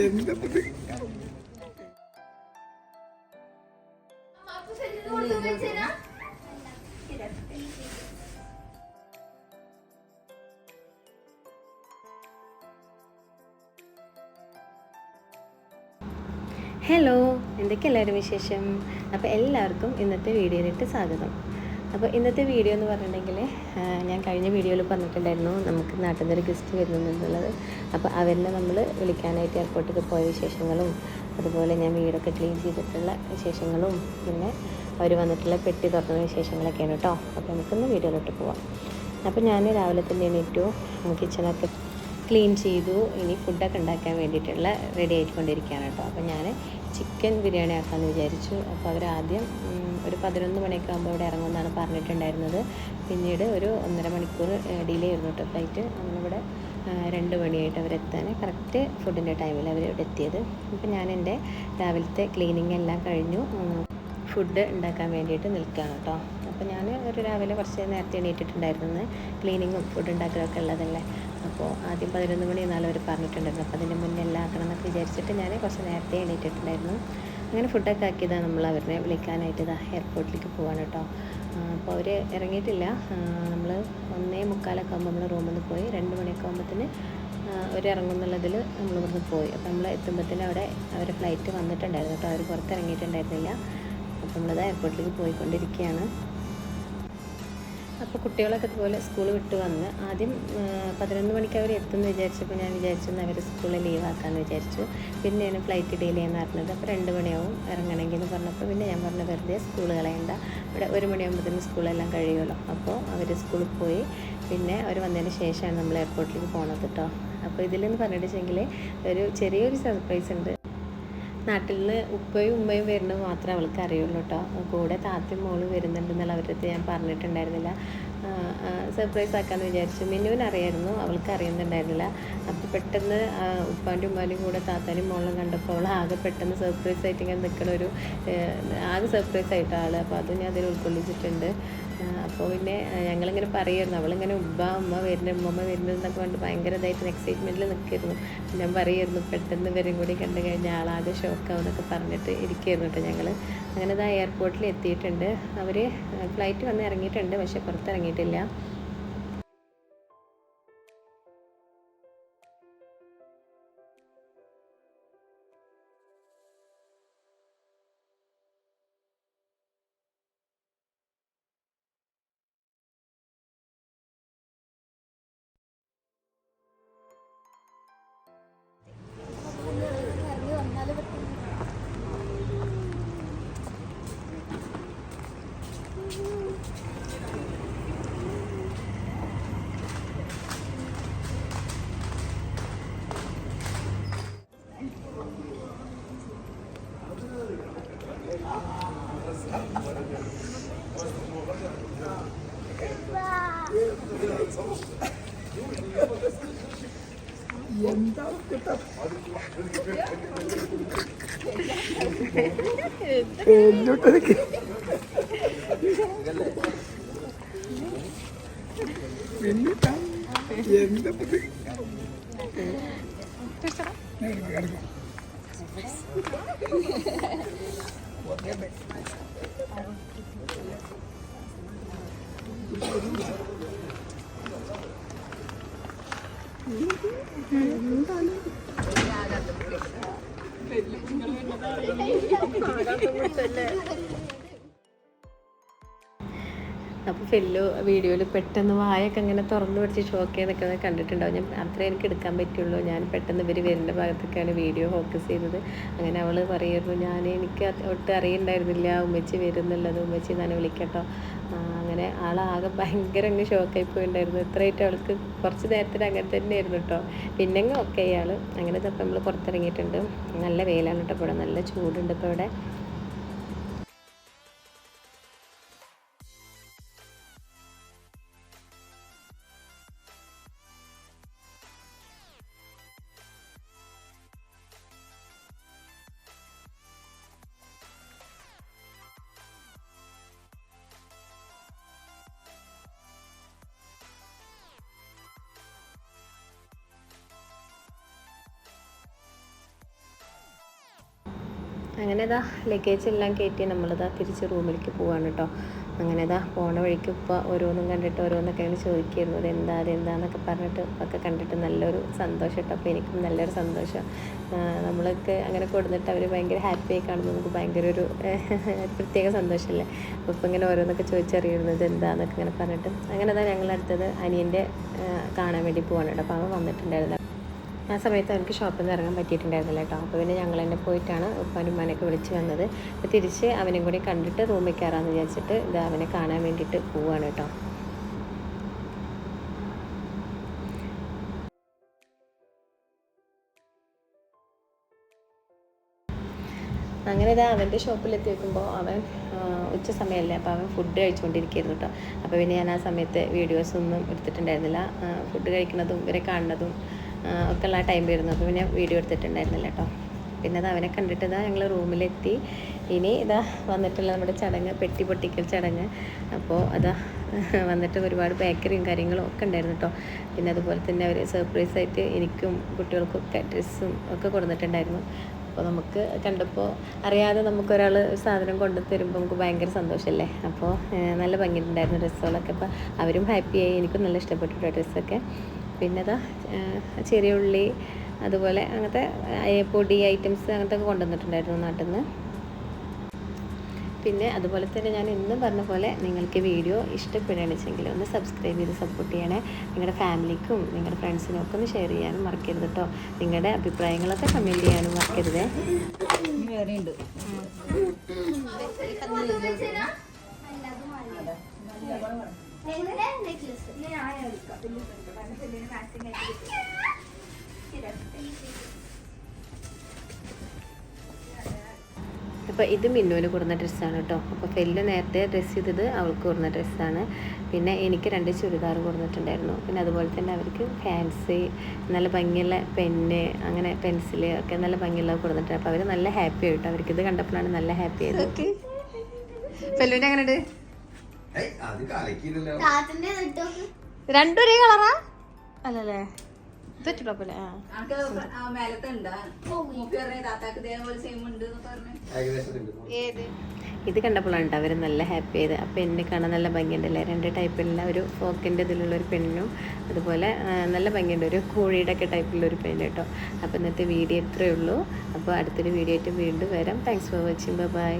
എന്താ ഹലോ എന്തൊക്കെ എല്ലാവരും വിശേഷം? അപ്പോൾ എല്ലാവർക്കും ഇന്നത്തെ വീഡിയോയിലിട്ട് സ്വാഗതം. അപ്പോൾ ഇന്നത്തെ വീഡിയോ എന്ന് പറഞ്ഞിട്ടുണ്ടെങ്കിൽ ഞാൻ കഴിഞ്ഞ വീഡിയോയിൽ പറഞ്ഞിട്ടുണ്ടായിരുന്നു നമുക്ക് നാട്ടിൽ നിന്നൊരു ഗസ്റ്റ് വരുന്നുണ്ടെന്നുള്ളത്. അപ്പോൾ അവരിനെ നമ്മൾ വിളിക്കാനായിട്ട് എയർപോർട്ടിൽ പോയ വിശേഷങ്ങളും അതുപോലെ ഞാൻ വീടൊക്കെ ക്ലീൻ ചെയ്തിട്ടുള്ള വിശേഷങ്ങളും പിന്നെ അവർ വന്നിട്ടുള്ള പെട്ടി തുറന്ന വിശേഷങ്ങളൊക്കെയാണ് കേട്ടോ അപ്പോൾ നമുക്കൊന്ന് വീഡിയോയിലോട്ട് പോവാം. അപ്പോൾ ഞാൻ രാവിലെ തന്നെ എണീറ്റു കിച്ചണൊക്കെ ക്ലീൻ ചെയ്തു ഇനി ഫുഡൊക്കെ ഉണ്ടാക്കാൻ വേണ്ടിയിട്ടുള്ള റെഡി ആയിക്കൊണ്ടിരിക്കുകയാണ് കേട്ടോ അപ്പോൾ ഞാൻ ചിക്കൻ ബിരിയാണി ആക്കാമെന്ന് വിചാരിച്ചു. അപ്പോൾ അവരാദ്യം ഒരു പതിനൊന്ന് മണിയൊക്കെ ആകുമ്പോൾ ഇവിടെ ഇറങ്ങുമെന്നാണ് പറഞ്ഞിട്ടുണ്ടായിരുന്നത്. പിന്നീട് ഒരു ഒന്നര മണിക്കൂർ ഡിലേ ആയിരുന്നു കേട്ടോ ഫ്ലൈറ്റ്. നമ്മളിവിടെ രണ്ട് മണിയായിട്ട് അവരെത്താൻ കറക്റ്റ് ഫുഡിന്റെ ടൈമിൽ അവർ ഇവിടെ എത്തിയത് അപ്പോൾ ഞാൻ എന്റെ രാവിലത്തെ ക്ലീനിങ് എല്ലാം കഴിഞ്ഞു. ഫുഡ് ഉണ്ടാക്കാൻ വേണ്ടിയിട്ട് നിൽക്കുകയാണ് കേട്ടോ. അപ്പോൾ ഞാൻ ഒരു രാവിലെ കുറച്ച് നേരത്തെ എണീറ്റിട്ടുണ്ടായിരുന്നു. ക്ലീനിങ്ങും ഫുഡ് ഉണ്ടാക്കലൊക്കെ ഉള്ളതല്ലേ. അപ്പോൾ ആദ്യം പതിനൊന്ന് മണി എന്നാലും അവർ പറഞ്ഞിട്ടുണ്ടായിരുന്നു അപ്പോൾ അതിന്റെ മുന്നേ എല്ലാം ആക്കണം എന്നൊക്കെ വിചാരിച്ചിട്ട് ഞാൻ കുറച്ച് നേരത്തെ എണീറ്റിട്ടുണ്ടായിരുന്നു. അങ്ങനെ ഫുഡൊക്കെ ആക്കിയതാണ് നമ്മൾ അവരെ വിളിക്കാനായിട്ട് ഇതാ എയർപോർട്ടിലേക്ക് പോവാണ് കേട്ടോ. അപ്പോൾ അവർ ഇറങ്ങിയിട്ടില്ല. നമ്മൾ ഒന്നേ മുക്കാലൊക്കെ ആകുമ്പോൾ നമ്മൾ റൂമിൽ നിന്ന് പോയി. രണ്ട് മണിയൊക്കെ ആകുമ്പോഴത്തേന് അവർ ഇറങ്ങുന്നുള്ളതിൽ നമ്മൾ ഇവിടുന്ന് പോയി. അപ്പോൾ നമ്മൾ എത്തുമ്പോഴത്തേന് അവിടെ അവരുടെ ഫ്ലൈറ്റ് വന്നിട്ടുണ്ടായിരുന്നു കേട്ടോ. അവർ പുറത്തിറങ്ങിയിട്ടുണ്ടായിരുന്നില്ല. നമ്മളത് എയർപോർട്ടിലേക്ക് പോയിക്കൊണ്ടിരിക്കുകയാണ്. അപ്പോൾ കുട്ടികളൊക്കെ ഇതുപോലെ സ്കൂൾ വിട്ട് വന്ന് ആദ്യം പതിനൊന്ന് മണിക്ക് അവർ എത്തുമെന്ന് വിചാരിച്ചപ്പോൾ ഞാൻ വിചാരിച്ചു അവർ സ്കൂളിൽ ലീവ് ആക്കാമെന്ന് വിചാരിച്ചു. പിന്നെയാണ് ഫ്ലൈറ്റ് ഡിലേ എന്ന് പറഞ്ഞത്. അപ്പോൾ രണ്ട് മണിയാവും ഇറങ്ങണമെങ്കിൽ എന്ന് പറഞ്ഞപ്പോൾ പിന്നെ ഞാൻ പറഞ്ഞു വെറുതെ സ്കൂൾ കളയണ്ട. ഇവിടെ ഒരു മണിയാകുമ്പോഴത്തേനും സ്കൂളെല്ലാം കഴിയുമല്ലോ. അപ്പോൾ അവർ സ്കൂളിൽ പോയി. പിന്നെ അവർ വന്നതിന് ശേഷമാണ് നമ്മൾ എയർപോർട്ടിലേക്ക് പോകുന്നത് കേട്ടോ അപ്പോൾ ഇതിലെന്ന് പറഞ്ഞിട്ടുണ്ടെങ്കിൽ ഒരു ചെറിയൊരു സർപ്രൈസ് ഉണ്ട്. നാട്ടിൽ നിന്ന് ഉപ്പയും ഉമ്മയും വരുന്നത് മാത്രമേ അവൾക്ക് അറിയുള്ളൂ കേട്ടോ. കൂടെ താത്തയും മോളും വരുന്നുണ്ടെന്നുള്ള അവരുടെ അടുത്ത് ഞാൻ പറഞ്ഞിട്ടുണ്ടായിരുന്നില്ല. സർപ്രൈസ് ആക്കാമെന്ന് വിചാരിച്ചു. മിന്നുവിന് അറിയായിരുന്നു അവൾക്ക് അറിയുന്നുണ്ടായിരുന്നില്ല. അപ്പോൾ പെട്ടെന്ന് ഉപ്പാന്റെ ഉമ്മാന്റെയും കൂടെ താത്താനും മോളും കണ്ടപ്പോൾ അവൾ ആകെ പെട്ടെന്ന് സർപ്രൈസ് ആയിട്ട് ഇങ്ങനെ നിൽക്കണ ഒരു ആകെ സർപ്രൈസ് ആയിട്ട് ആൾ അപ്പോൾ അതും ഞാൻ അതിൽ ഉൾക്കൊള്ളിച്ചിട്ടുണ്ട്. അപ്പോൾ പിന്നെ ഞങ്ങളിങ്ങനെ പറയുമായിരുന്നു. അവളിങ്ങനെ ഉബ്ബ ഉമ്മ വരുന്ന ഉമ്മ വരുന്നത് എന്നൊക്കെ കണ്ട് ഭയങ്കര ഇതായിട്ട് എക്സൈറ്റ്മെന്റിൽ നിൽക്കായിരുന്നു. ഞാൻ പറയുമായിരുന്നു പെട്ടെന്ന് വരും കൂടി കണ്ടു കഴിഞ്ഞാൽ ആളാകെ ഷോക്കാവും എന്നൊക്കെ പറഞ്ഞിട്ട് ഇരിക്കുകയായിരുന്നു കേട്ടോ ഞങ്ങൾ അങ്ങനെ ഇതാ എയർപോർട്ടിൽ എത്തിയിട്ടുണ്ട്. അവർ ഫ്ലൈറ്റ് വന്ന് ഇറങ്ങിയിട്ടുണ്ട് പക്ഷേ പുറത്തിറങ്ങിയിട്ടില്ല. എന്താ കിട്ടാ എന്നിട്ടൊക്കെ എന്നിട്ടാ എന്താ ഇത്? കിടക്കാം. അപ്പോൾ ഫെല്ലു വീഡിയോയിൽ പെട്ടെന്ന് വായൊക്കെ അങ്ങനെ തുറന്നു പിടിച്ച് ഷോക്ക് നിൽക്കുന്നത് കണ്ടിട്ടുണ്ടാവും. ഞാൻ അത്രേ എനിക്ക് എടുക്കാൻ പറ്റുള്ളൂ. ഞാൻ പെട്ടെന്ന് ഇവർ വരുന്ന ഭാഗത്തൊക്കെയാണ് വീഡിയോ ഫോക്കസ് ചെയ്തത് അങ്ങനെ അവൾ പറയുന്നു ഞാൻ എനിക്ക് ഒട്ടും അറിയണ്ടായിരുന്നില്ല. ഉമ്മച്ചി വരുന്നുള്ളത് ഉമ്മച്ചി തന്നെ വിളിക്കട്ടോ. അങ്ങനെ ആളാകെ ഭയങ്കര അങ്ങ് ഷോക്കായി പോയിണ്ടായിരുന്നു. ഇത്രയായിട്ട് അവൾക്ക് കുറച്ച് നേരത്തിന് അങ്ങനെ തന്നെ ആയിരുന്നു കേട്ടോ പിന്നെ ഒക്കെ അയാൾ അങ്ങനെ ഇതൊക്കെ നമ്മൾ പുറത്തിറങ്ങിയിട്ടുണ്ട്. നല്ല വെയിലാണ് കേട്ടോ ഇവിടെ. നല്ല ചൂടുണ്ട് ഇപ്പോൾ ഇവിടെ. അങ്ങനെ ഇതാ ലഗേജ് എല്ലാം കയറ്റി നമ്മളിതാ തിരിച്ച് റൂമിലേക്ക് പോവാണ് കേട്ടോ അങ്ങനെ ഇതാ പോണ വഴിക്ക് ഇപ്പോൾ ഓരോന്നും കണ്ടിട്ട് ഓരോന്നൊക്കെ ഇങ്ങനെ ചോദിക്കായിരുന്നു എന്താ അതെന്താന്നൊക്കെ പറഞ്ഞിട്ട് ഒക്കെ കണ്ടിട്ട് നല്ലൊരു സന്തോഷം കേട്ടോ അപ്പോൾ എനിക്കും നല്ലൊരു സന്തോഷം. നമ്മളൊക്കെ അങ്ങനെ കൊടുത്തിട്ട് അവർ ഭയങ്കര ഹാപ്പി ആയി കാണുമ്പോൾ നമുക്ക് ഭയങ്കര ഒരു പ്രത്യേക സന്തോഷമല്ലേ അപ്പോൾ ഇപ്പം ഇങ്ങനെ ഓരോന്നൊക്കെ ചോദിച്ചറിയുന്നത് എന്താന്നൊക്കെ ഇങ്ങനെ പറഞ്ഞിട്ട്. അങ്ങനെ ഇതാ ഞങ്ങളടുത്തത് അനിയന്റെ കാണാൻ വേണ്ടി പോവാണ് കേട്ടോ അപ്പോൾ അവൻ വന്നിട്ടുണ്ടായിരുന്നു. ആ സമയത്ത് അവർക്ക് ഷോപ്പിൽ നിന്ന് ഇറങ്ങാൻ പറ്റിയിട്ടുണ്ടായിരുന്നില്ല കേട്ടോ. അപ്പോൾ പിന്നെ ഞങ്ങൾ തന്നെ പോയിട്ടാണ് ഉപ്പാനും ഉമ്മാനൊക്കെ വിളിച്ച് വന്നത്. അപ്പോൾ തിരിച്ച് അവനും കൂടി കണ്ടിട്ട് റൂമിൽ കയറാമെന്ന് വിചാരിച്ചിട്ട് ഇത് അവനെ കാണാൻ വേണ്ടിയിട്ട് പോവാണ് കേട്ടോ. അങ്ങനെ ഇതാ അവന്റെ ഷോപ്പിലെത്തി വെക്കുമ്പോൾ അവൻ ഉച്ച സമയമല്ലേ അപ്പോൾ അവൻ ഫുഡ് കഴിച്ചുകൊണ്ടിരിക്കുകയായിരുന്നു കേട്ടോ. അപ്പോൾ പിന്നെ ഞാൻ ആ സമയത്ത് വീഡിയോസൊന്നും എടുത്തിട്ടുണ്ടായിരുന്നില്ല. ഫുഡ് കഴിക്കുന്നതും ഇവരെ കാണുന്നതും ആ, ഒക്കെ ഉള്ള ടൈമിലായിരുന്നു അപ്പോൾ പിന്നെ വീഡിയോ എടുത്തിട്ടുണ്ടായിരുന്നില്ല കേട്ടോ പിന്നെ അത് അവനെ കണ്ടിട്ട് ഇതാ ഞങ്ങൾ റൂമിലെത്തി. ഇനി ഇതാ വന്നിട്ടുള്ള നമ്മുടെ ചടങ്ങ് പെട്ടി പൊട്ടിക്കൽ ചടങ്ങ്. അപ്പോൾ അതാ വന്നിട്ട് ഒരുപാട് ബേക്കറിയും കാര്യങ്ങളും ഒക്കെ ഉണ്ടായിരുന്നു കേട്ടോ പിന്നെ അതുപോലെ തന്നെ അവർ സർപ്രൈസ് ആയിട്ട് എനിക്കും കുട്ടികൾക്കൊക്കെ ഡ്രസ്സും ഒക്കെ കൊടുത്തിട്ടുണ്ടായിരുന്നു. അപ്പോൾ നമുക്ക് കണ്ടപ്പോൾ അറിയാതെ നമുക്ക് ഒരാൾ സാധനം കൊണ്ടു തരുമ്പോൾ നമുക്ക് ഭയങ്കര സന്തോഷമല്ലേ അപ്പോൾ നല്ല ഭംഗിയുണ്ടായിരുന്നു ഡ്രസ്സുകളൊക്കെ. അപ്പോൾ അവരും ഹാപ്പിയായി എനിക്കും നല്ല ഇഷ്ടപ്പെട്ടു ഡ്രസ്സൊക്കെ. പിന്നെ അതാ ചെറിയ ഉള്ളി അതുപോലെ അങ്ങനത്തെ പൊടി ഐറ്റംസ് അങ്ങനത്തെ ഒക്കെ കൊണ്ടുവന്നിട്ടുണ്ടായിരുന്നു നാട്ടിൽ നിന്ന് പിന്നെ അതുപോലെ തന്നെ ഞാൻ എന്നും പറഞ്ഞ പോലെ നിങ്ങൾക്ക് വീഡിയോ ഇഷ്ടപ്പെടുകയാണെന്ന് വെച്ചെങ്കിൽ ഒന്ന് സബ്സ്ക്രൈബ് ചെയ്ത് സപ്പോർട്ട് ചെയ്യണേ. നിങ്ങളുടെ ഫാമിലിക്കും നിങ്ങളുടെ ഫ്രണ്ട്സിനും ഒക്കെ ഒന്ന് ഷെയർ ചെയ്യാനും മറക്കരുത് കേട്ടോ. നിങ്ങളുടെ അഭിപ്രായങ്ങളൊക്കെ കമന്റ് ചെയ്യാനും മറക്കരുത്. മറക്കരുതേ അപ്പോൾ ഇത് മിന്നുവിന് കൊടുന്ന ഡ്രസ്സാണ് കേട്ടോ. അപ്പോൾ ഫെല്ല് നേരത്തെ ഡ്രസ്സ് ചെയ്തത് അവൾക്ക് കൊടുന്ന ഡ്രസ്സാണ്. പിന്നെ എനിക്ക് രണ്ട് ചുരിദാർ കൊടുത്തിട്ടുണ്ടായിരുന്നു. പിന്നെ അതുപോലെ തന്നെ അവർക്ക് ഫാൻസി നല്ല ഭംഗിയുള്ള പെന്ന് അങ്ങനെ പെൻസിൽ ഒക്കെ നല്ല ഭംഗിയുള്ളത് കൊടുത്തിട്ടുണ്ട്. അപ്പോൾ അവർ നല്ല ഹാപ്പി ആയിട്ടോ. അവർക്ക് ഇത് കണ്ടപ്പോഴാണ് നല്ല ഹാപ്പി ആയത്. ഫെല്ലുവിന്റെ അങ്ങനെ ഉണ്ട് ഏയ്, അത് കലക്കിയില്ലല്ലോ. താത്തന്റെ തൊട്ടോക്ക് രണ്ടും ഒരേ കളറാ? അല്ലല്ലേ? ഇത് കണ്ടപ്പോഴാണ് കേട്ടോ അവർ നല്ല ഹാപ്പി ആയത്. അപ്പോൾ എന്നെ കാണാൻ നല്ല ഭംഗിയുണ്ടല്ലേ രണ്ട് ടൈപ്പിലുള്ള ഒരു ഫോക്കിന്റെ ഇതിലുള്ള ഒരു പെണ്ണും അതുപോലെ നല്ല ഭംഗിയുണ്ട്. ഒരു കോഴിയുടെ ഒക്കെ ടൈപ്പിലുള്ള ഒരു പെണ്ണ് കേട്ടോ. അപ്പോൾ ഇന്നത്തെ വീഡിയോ ഇത്രയേ ഉള്ളൂ. അപ്പോൾ അടുത്തൊരു വീഡിയോ ആയിട്ട് വീണ്ടും വരാം. Thanks for watching bye